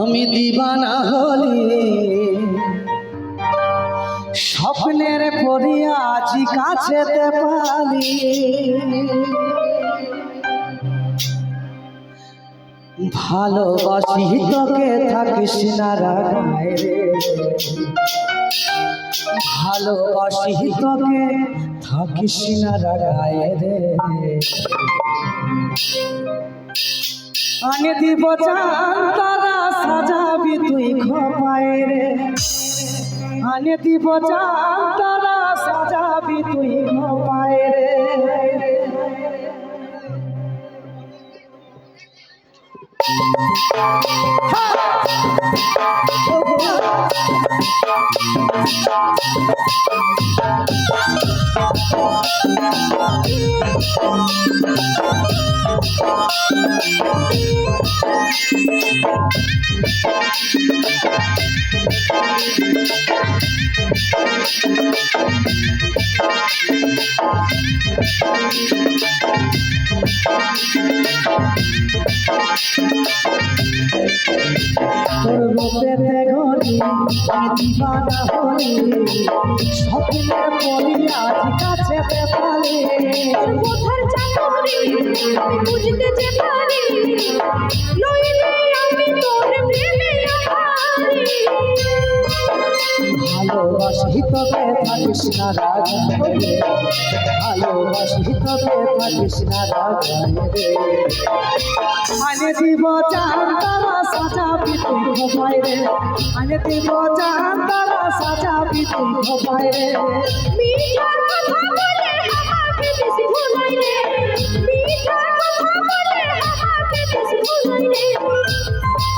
আমি দিবানা হলি। স্বপ্নের পরিয়া আজি কাছেতে পালি। ভালোবাসি তোকে, থাকিস না রাগায় ভালোবাসি তোকে, থাকিস না রাগায় রে। আনে দিব তারা সাজাবি তুই খপায় রে। আনে দিব তারা সাজাবি তুই খপায় রে। তোর রূপেতে ঘরি আমি দিবানা হলি স্বপ্নের পরি আজ কাছে পালি কোথার চাকরি? বুঝতে যে পারি। তোকে থাকিস না রাগায় রে ভালোবাসি তোকে থাকিস না রাগায় রে আনে দিব চান তারা সাজাবি তুই খোপায় রে আনে দিব চান তারা সাজাবি তুই খোপায় রে মিঠার কথা বলে আমাকে বেশি ভুলাই রে মিঠার কথা বলে আমাকে বেশি ভুলাই রে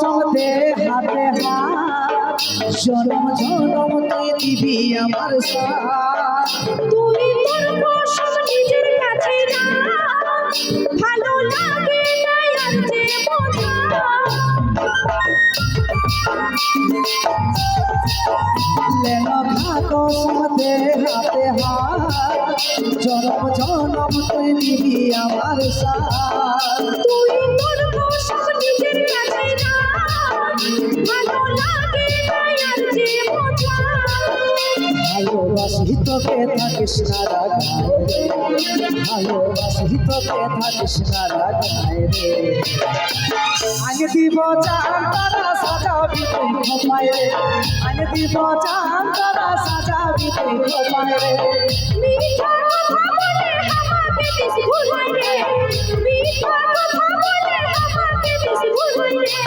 সঙ্গে হাতে হাত জনম জনম তুই দিবি আমার সাথ তোর প্রসব নিজের কাছে ভালো লাগে তাই আনতে বোঝা যেন থাকো সঙ্গে হাতে হাত জনম জনম আমার সাথ তুই তোর প্রসব নিজের ভালোবাসি তোকে থাকিস না রাগায়। রে ভালোবাসি তোকে থাকিস না রাগায় রে আগে দিব চান তারা সাজাবি তুই খোপায় রে আগে দিব চান তারা সাজাবি তুই খোপায় রে মিঠার কথা বলে আমাকে বেশি ভুলাই রে মিঠার কথা বলে আমাকে বেশি ভুলাই রে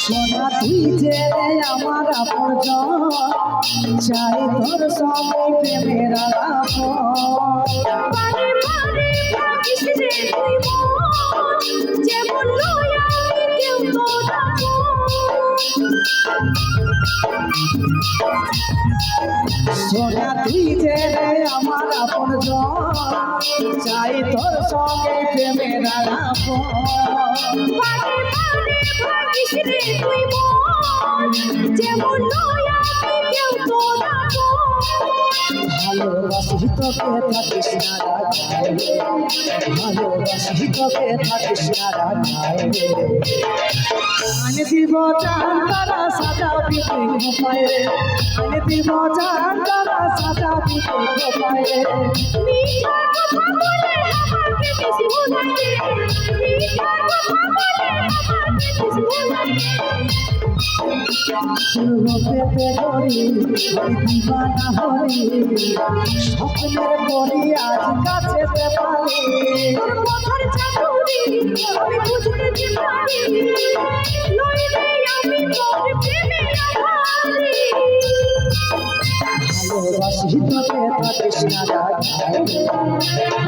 সোনা তুই যে আমার আপন। চাই তোর সবাই প্রেমের আপন সোনা তুই যে আমার আপন চাই তোর সঙ্গে প্রেমের রে তুই যেমন কেউ তো ভালোবাসি তোকে থাকিস না রাগায় রে ভালোবাসি তোকে থাকিস না রাগায় রে আনে দিব চান, তারা সাজাবি তুই রে আনে দিব চান, তারা সাজাবি তুই রে মিঠার কথা বলে আমাকে বেশি ভুলাই স্বপ্নের পরি আজ কাছে আমি বুঝতে পারি। নইলে আমি তোর প্রেমে ভালোবাসি তোকে থাকিস না রাগায়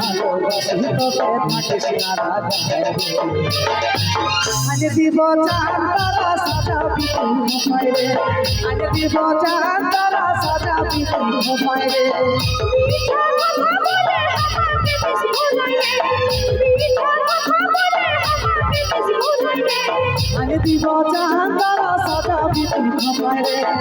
ভালোবাসি তোকে থাকিস না রাগায় আজ দিব চান তারা সাজাবি তুই ঘুমায় রে আজ দিব চান তারা সাজাবি তুই ঘুমায় রে আজ দিব চান তারা সাজাবি তুই মিঠা